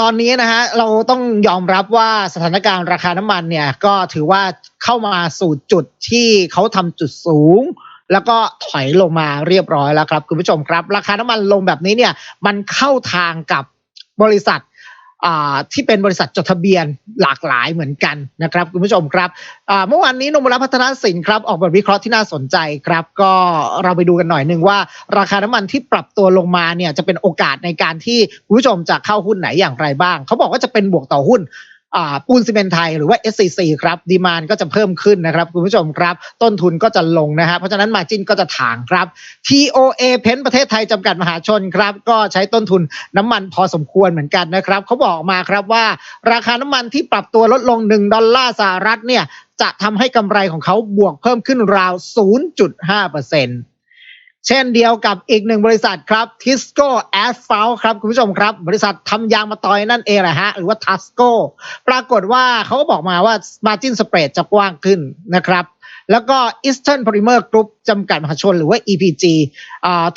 ตอนนี้นะฮะเราต้องยอมรับว่าสถานการณ์ราคาน้ำมันเนี่ยก็ถือว่าเข้ามาสู่จุดที่เขาทำจุดสูง แล้วก็ถอยลงมาเรียบร้อยแล้วครับ คุณผู้ชมครับ ราคาน้ำมันลงแบบนี้เนี่ยมันเข้าทางกับบริษัท ที่เป็นบริษัทจดทะเบียนหลากหลายเหมือนกันนะครับ คุณผู้ชมครับเมื่อวานนี้นมุลพัฒนาสินครับ ออกบทวิเคราะห์ที่น่าสนใจครับ ก็เราไปดูกันหน่อยหนึ่งว่า ราคาน้ำมันที่ปรับตัวลงมาเนี่ยจะเป็นโอกาสในการที่คุณผู้ชมจะเข้าหุ้นไหนอย่างไรบ้าง เขาบอกว่าจะเป็นบวกต่อหุ้น ปูนซีเมนไทยหรือว่า SCC ครับดีมานก็จะเพิ่มขึ้นนะครับคุณผู้ชมครับ ต้นทุนก็จะลงนะฮะเพราะฉะนั้นมาจินก็จะถางครับ TOA เพนประเทศไทยจำกัดมหาชนครับ ก็ใช้ต้นทุนน้ำมันพอสมควรเหมือนกันนะครับเขาบอกมาครับว่า ราคาน้ำมันที่ปรับตัวลดลง 1 ดอลลาร์สหรัฐเนี่ยจะทำให้กำไรของเขาบวกเพิ่มขึ้นราว 0.5%เเเช่นเดียวกับอีกหนึ่งบริษัทครับทิสโก้แอสฟัลครับ คุณผู้ชมครับ บริษัททำยางมาตอยนั่นเองแหละฮะ หรือว่าทัสโก้ปรากฏว่าเขาบอกมาว่า Margin Spread จะกว้างขึ้นนะครับแล้วก็ Eastern Polymer Group จำกัดมหาชนหรือว่า EPG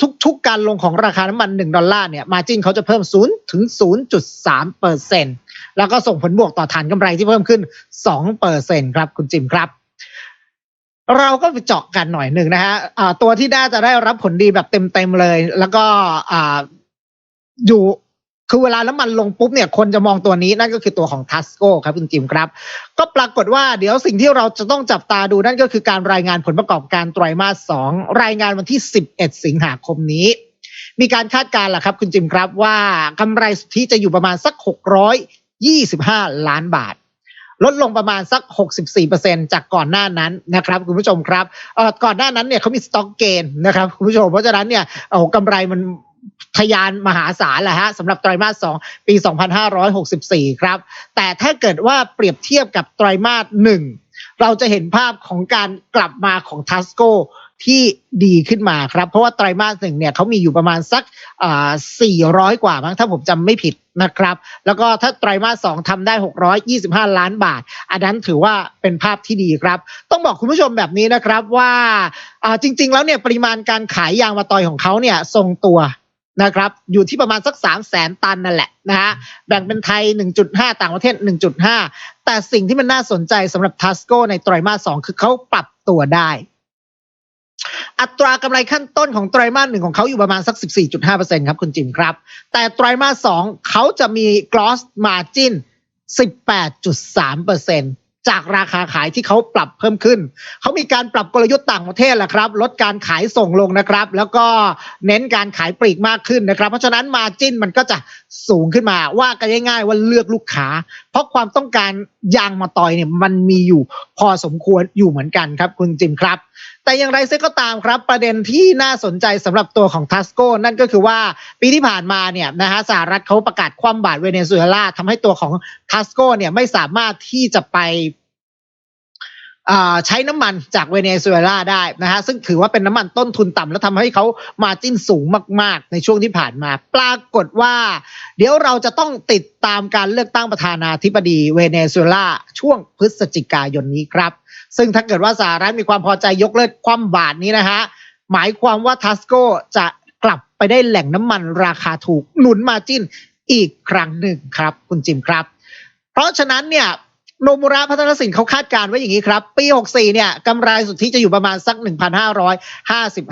ทุกๆกการลงของราคาน้ำมัน 1 ดอลลาร์เนี่ย Margin เขาจะเพิ่ม 0 ถึง 0.3เปอร์เซ็นต์แล้วก็ส่งผลบวกต่อฐานกำไรที่เพิ่มขึ้น 2เปอร์เซ็นต์ครับ คุณจิมครับ เราก็ไปเจาะกันหน่อยหนึ่งนะฮะตัวที่น่าจะได้รับผลดีแบบเต็มๆเลย แล้วก็อยู่คือเวลาน้ำมันลงปุ๊บเนี่ยคนจะมองตัวนี้นั่นก็คือตัวของทัสโก้ครับคุณจิมครับ ก็ปรากฏว่าเดี๋ยวสิ่งที่เราจะต้องจับตาดูนั่นก็คือการรายงานผลประกอบการไตรมาสสองรายงานวันที่ 11 สิงหาคมนี้ มีการคาดการณ์แหละครับ คุณจิมครับว่ากำไรสุทธิจะอยู่ประมาณสัก 625 ล้านบาท ลดลงประมาณสัก 64%จากก่อนหน้านั้นนะครับคุณผู้ชมครับก่อนหน้านั้นเนี่ยเขามีสต็อกเกนนะครับคุณผู้ชมเพราะฉะนั้นเนี่ยโอ้กำไรมันทยานมหาศาลแหละฮะสำหรับไตรมาส 2 ปี 2564 ครับ แต่ถ้าเกิดว่าเปรียบเทียบกับไตรมาส 1 เราจะเห็นภาพของการกลับมาของทัสโก ที่ดีขึ้นมาครับ เพราะว่าไตรมาสหนึ่งเนี่ยเขามีอยู่ประมาณสักสี่ร้อยกว่ามั้งถ้าผมจำไม่ผิดนะครับ แล้วก็ถ้าไตรมาสสองทำได้หกร้อยยี่สิบห้าล้านบาท อันนั้นถือว่าเป็นภาพที่ดีครับ ต้องบอกคุณผู้ชมแบบนี้นะครับว่าจริง ๆ แล้วเนี่ยปริมาณการขายยางมะตอยของเขาเนี่ยทรงตัวนะครับอยู่ที่ประมาณสัก 3 0 0แสนตันนั่นแหละนะฮะแบ่งเป็นไทย 1.5 ต่างประเทศ 1.5 แต่สิ่งที่มันน่าสนใจสำหรับทัสโกในไตรมาส2คือเขาปรับตัวได้ อัตรากำไรขั้นต้นของไตรมาสหนึ่งของเขาอยู่ประมาณสัก 14.5%ครับคุณจิมครับ แต่ไตรมาสสองเขาจะมี gross margin 18.3%จากราคาขายที่เขาปรับเพิ่มขึ้น เขามีการปรับกลยุทธ์ต่างประเทศแหละครับ ลดการขายส่งลงนะครับ แล้วก็เน้นการขายปลีกมากขึ้นนะครับ เพราะฉะนั้นมาจิ้นมันก็จะสูงขึ้นมา ว่ากันง่ายๆว่าเลือกลูกค้าเพราะความต้องการยางมาตอยเนี่ยมันมีอยู่พอสมควรอยู่เหมือนกันครับ คุณจิมครับ แต่อย่างไรเซก็ตามครับ ประเด็นที่น่าสนใจสำหรับตัวของทัสโกนั่นก็คือว่าปีที่ผ่านมาเนี่ยนะฮะสหรัฐเขาประกาศคว่ำบาตรเวเนซุเอลาทำให้ตัวของทัสโกเนี่ยไม่สามารถที่จะไป ใช้น้ำมันจากเวเนซุเอลาได้นะฮะซึ่งถือว่าเป็นน้ำมันต้นทุนต่ำแล้วทำให้เขามาจิ้นสูงมาก ๆ ในช่วงที่ผ่านมา ปรากฏว่า เดี๋ยวเราจะต้องติดตามการเลือกตั้งประธานาธิบดีเวเนซุเอลาช่วงพฤศจิกายนนี้ครับ ซึ่งถ้าเกิดว่าสหรัฐมีความพอใจยกเลิกความบาทนี้นะฮะหมายความว่าทัสโกจะกลับไปได้แหล่งน้ำมันราคาถูกหนุนมาจิ้นอีกครั้งหนึ่งครับ คุณจิมครับ เพราะฉะนั้นเนี่ย โนมุระพัฒนสินเขาคาดการไว้อย่างนี้ครับ ปี 64 เนี่ยกำไรสุทธิจะอยู่ประมาณสัก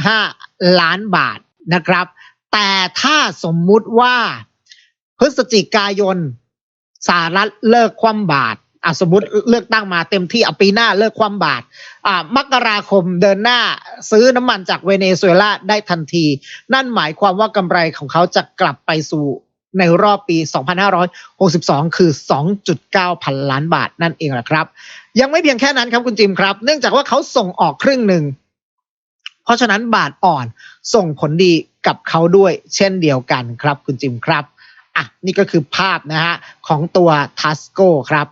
1,555 ล้านบาทนะครับ แต่ถ้าสมมุติว่าพฤศจิกายนสหรัฐเลิกคว่ำบาทอะสมมติเลือกตั้งมาเต็มที่อปีหน้าเลิกคว่ำบาทอ่ามกราคมเดินหน้าซื้อน้ำมันจากเวเนซุเอลาได้ทันที นั่นหมายความว่ากำไรของเขาจะกลับไปสู่ ในรอบปี 2562 คือ 2.9 พันล้านบาทนั่นเองแหละครับ ยังไม่เพียงแค่นั้นครับคุณจิมครับ เนื่องจากว่าเขาส่งออกครึ่งหนึ่ง เพราะฉะนั้นบาทอ่อนส่งผลดีกับเขาด้วย เช่นเดียวกันครับคุณจิมครับ อะ นี่ก็คือภาพนะฮะของตัวทัสโกครับ